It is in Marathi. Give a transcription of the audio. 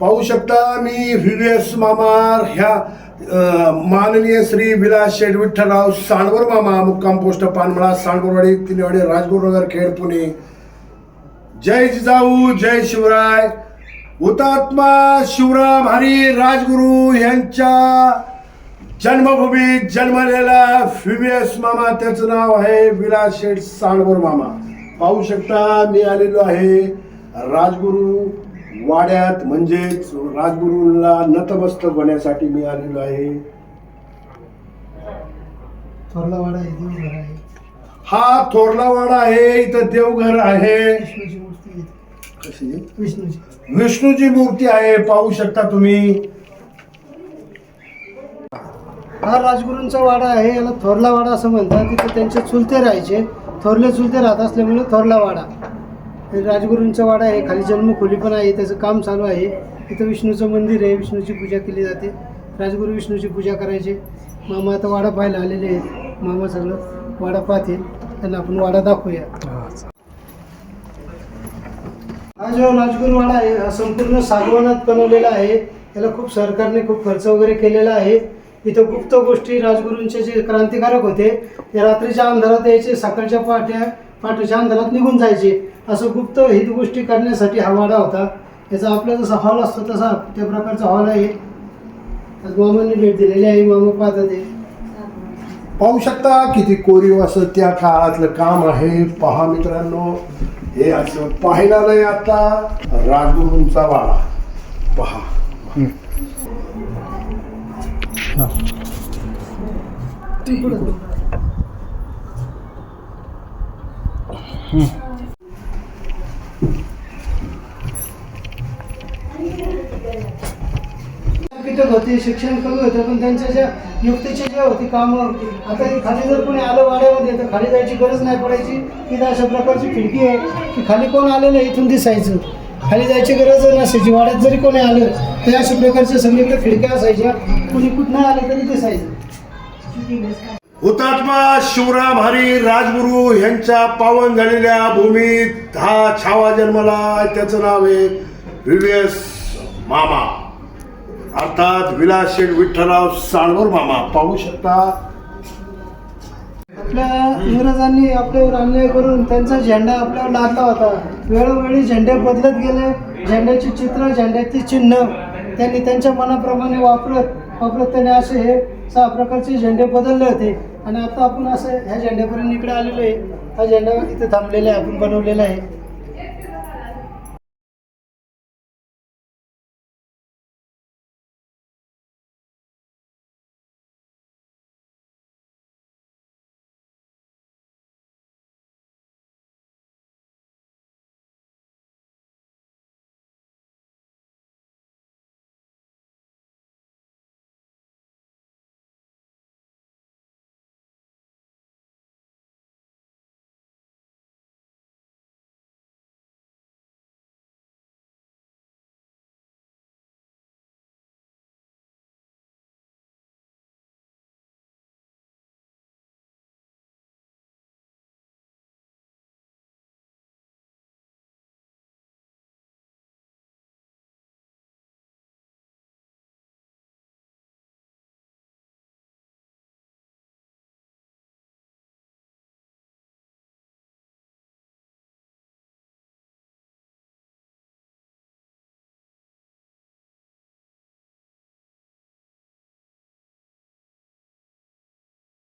पाहू शकता मी व्ही एस मामा ह्या माननीय श्री विलास शेठ विठ्ठलराव सांडवर मामा मुक्काम पोस्ट पानमळा सांडवरवाडी तिनेवाडी राजगुरुनगर खेड पुणे. जय जिजाऊ जय शिवराय. हुतात्मा शिवराम हरी राजगुरू यांच्या जन्मभूमीत जन्मलेला व्हीएस मामा त्याचं नाव आहे विलास शेठ सांडवर मामा. पाहू शकता मी आलेलो आहे राजगुरू वाड्यात म्हणजेच राजगुरूला नतमस्तक होण्यासाठी मी आलेलो आहे. थोरला वाडा आहे देवघर आहे. हा थोरला वाडा आहे इथं देवघर आहे. विष्णूची मूर्ती आहे इथे. कशी? विष्णूची. विष्णूची मूर्ती आहे पाहू शकता तुम्ही. हा राजगुरूंचा वाडा आहे याला थोरला वाडा असं म्हणतात. तिथे त्यांचे चुलते राहायचे. थोरले चुलते राहत असल्यामुळे थोरला वाडा राजगुरूंचा वाडा आहे खाली जन्मखोली पण आहे त्याचं काम चालू आहे. इथं विष्णूचं मंदिर आहे विष्णूची पूजा केली जाते. राजगुरू विष्णूची पूजा करायचे. मामा आता वाडा पाहायला आलेले आहेत. मामा सगळं वाडा पाहतील. त्यांना आपण वाडा दाखवूया. हा जो राजगुरू वाडा आहे हा संपूर्ण सागवानात बनवलेला आहे. याला खूप सरकारने खूप खर्च वगैरे केलेला आहे. इथं गुप्त गोष्टी राजगुरूंचे जे क्रांतिकारक होते ते रात्रीच्या अंधारात यायचे सकाळच्या पहाट्या पहाटेच्या अंधारात निघून जायचे. असं गुप्त हित गोष्टी करण्यासाठी हा वाडा होता. याचा आपला जसा हॉल असतो तसा त्या प्रकारचा हॉल आहे. आज मामांनी भेट दिलेली आहे. मामा पाहतात ते पाहू शकता किती कोरीव असं त्या काळातलं काम आहे. पहा मित्रांनो हे असं पाहिला नाही आता राजगुरूंचा वाडा. पहा. कीटक होते शिक्षण कमी होतं पण त्यांच्या ज्या युक्तीचे जे होती कामं आता खाली जर कोणी आलं वाड्यामध्ये तर खाली जायची गरज नाही पडायची. तिथं अशा प्रकारची खिडकी आहे की खाली कोण आलेलं आहे इथून दिसायचं. खाली जायची गरज नसायची वाड्यात जरी कोणी आलं तर अशा प्रकारच्या सगळीकडे खिडक्या असायच्या. कुणी कुठनं आलं तरी दिसायचं. हुतात्मा शिवराम हरी राजगुरू यांच्या पावन झालेल्या भूमीत हा छावा जन्मला. त्याचं नाव आहे विवेस मामा. अर्थात विलास शेठ विठ्ठलराव साळवर मामा. पाहू शकता. आपल्या इंग्रजांनी आपल्यावर अन्याय करून त्यांचा झेंडा आपल्यावर लादला होता. वेळोवेळी झेंडे बदलत गेले. झेंड्याची चित्र झेंड्याचे चिन्ह त्यांनी त्यांच्या मनाप्रमाणे वापरत वापरत त्याने असे हे सहा प्रकारचे झेंडे बदलले होते. आणि आता आपण असं ह्या झेंड्यापर्यंत इकडे आलेलो आहे. हा झेंडा इथे थांबलेला आहे आपण बनवलेला आहे.